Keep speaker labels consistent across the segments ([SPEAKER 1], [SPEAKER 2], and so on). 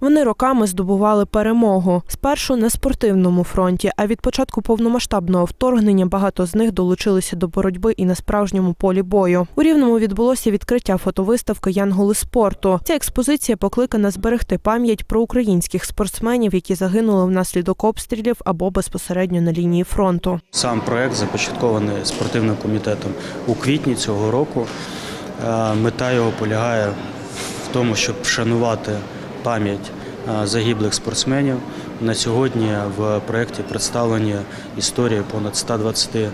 [SPEAKER 1] Вони роками здобували перемогу. Спершу на спортивному фронті, а від початку повномасштабного вторгнення багато з них долучилися до боротьби і на справжньому полі бою. У рівному відбулося відкриття фотовиставки Янголи спорту. Ця експозиція покликана зберегти пам'ять про українських спортсменів, які загинули внаслідок обстрілів або безпосередньо на лінії фронту.
[SPEAKER 2] Сам проект започаткований спортивним комітетом у квітні цього року. Е, Мета його полягає в тому, щоб вшанувати пам'ять е, загиблих спортсменів. На сьогодні в проєкті представлені історії понад 120 е,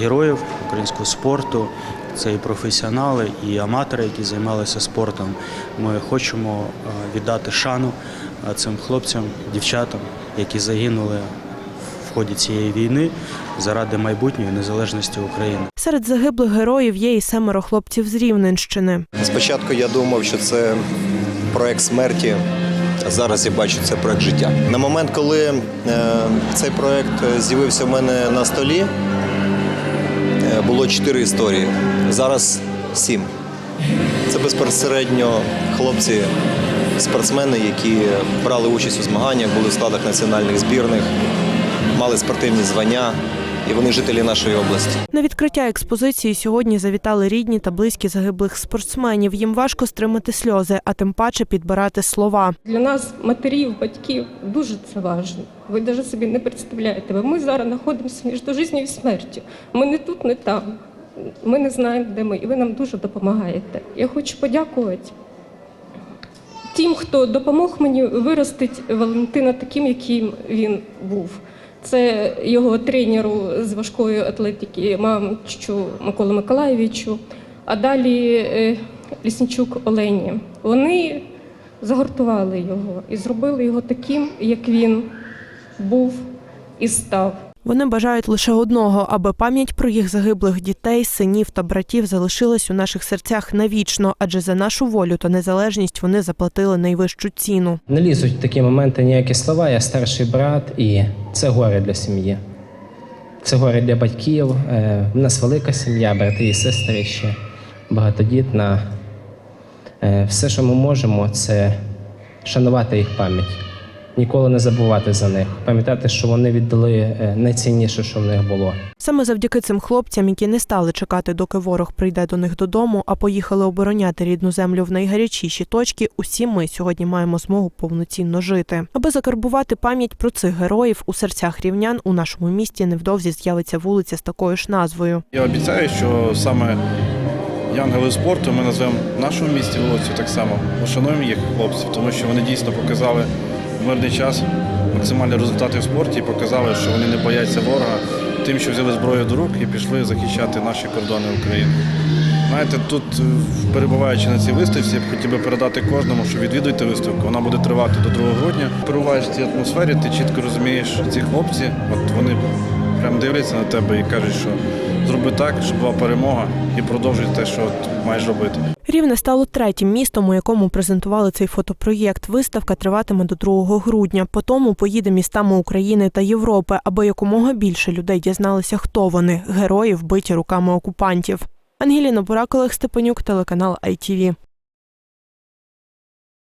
[SPEAKER 2] героїв українського спорту. Це і професіонали, і аматори, які займалися спортом. Ми хочемо е, віддати шану цим хлопцям, дівчатам, які загинули в ході цієї війни заради майбутньої незалежності України.
[SPEAKER 1] Серед загиблих героїв є і семеро хлопців з Рівненщини.
[SPEAKER 3] Спочатку я думав, що це проект смерті. Зараз я бачу це проект життя. На момент, коли е, цей проект з'явився в мене на столі, е, було чотири історії. Зараз сім. Це безпосередньо хлопці, спортсмени, які брали участь у змаганнях, були в складах національних збірних, мали спортивні звання, і вони жителі нашої області.
[SPEAKER 1] На відкриття експозиції сьогодні завітали рідні та близькі загиблих спортсменів. Їм важко стримати сльози, а тим паче підбирати слова.
[SPEAKER 4] Для нас, матерів, батьків, дуже це важливо. Ви навіть собі не представляєте. Бо Ми зараз знаходимося між життю і смертю. Ми не тут, не там. Ми не знаємо, де ми, і ви нам дуже допомагаєте. Я хочу подякувати тим, хто допомог мені виростити Валентина таким, яким він був. Це його тренеру з важкої атлетики, мамчу Миколу Миколаєвичу, а далі е, Лісничук Олені. Вони загортували його і зробили його таким, як він був і став.
[SPEAKER 1] Вони бажають лише одного, аби пам'ять про їх загиблих дітей, синів та братів залишилась у наших серцях навічно, адже за нашу волю та незалежність вони заплатили найвищу ціну.
[SPEAKER 5] Не лізуть в такі моменти ніякі слова. Я старший брат, і це горе для сім'ї. Це горе для батьків. Е, У нас велика сім'я, брати і сестри ще багатодітна. Е, Все, що ми можемо, це шанувати їх пам'ять, ніколи не забувати за них, пам'ятати, що вони віддали е, найцінніше, що в них було.
[SPEAKER 1] Саме завдяки цим хлопцям, які не стали чекати, доки ворог прийде до них додому, а поїхали обороняти рідну землю в найгарячіші точки. Усі ми сьогодні маємо змогу повноцінно жити. Аби закарбувати пам'ять про цих героїв у серцях рівнян у нашому місті невдовзі з'явиться вулиця з такою ж назвою.
[SPEAKER 6] Я обіцяю, що саме Янгели спорту ми назвемо в нашому місті вулицю так само. Ушануємо їх хлопців, тому що вони дійсно показали в мирний час максимальні результати в спорті і показали, що вони не бояться ворога тим, що взяли зброю до рук і пішли захищати наші кордони України. Знаєте, тут, е, перебуваючи на цій виставці, я б хотів би передати кожному, що відвідуйте виставку. Вона буде тривати до 2 грудня. Перебуваєш в цій атмосфері, ти чітко розумієш, ці хлопці, от вони прям дивляться на тебе і кажуть, що зроби так, щоб була перемога, і продовжуй те, що маєш робити.
[SPEAKER 1] Рівне стало третім містом, у якому презентували цей фотопроєкт. Виставка триватиме до 2 грудня. Потім поїде містами України та Європи, аби якомога більше людей дізналися, хто вони герої, вбиті руками окупантів. Ангеліна Бурак, Олег Степанюк, телеканал ITV.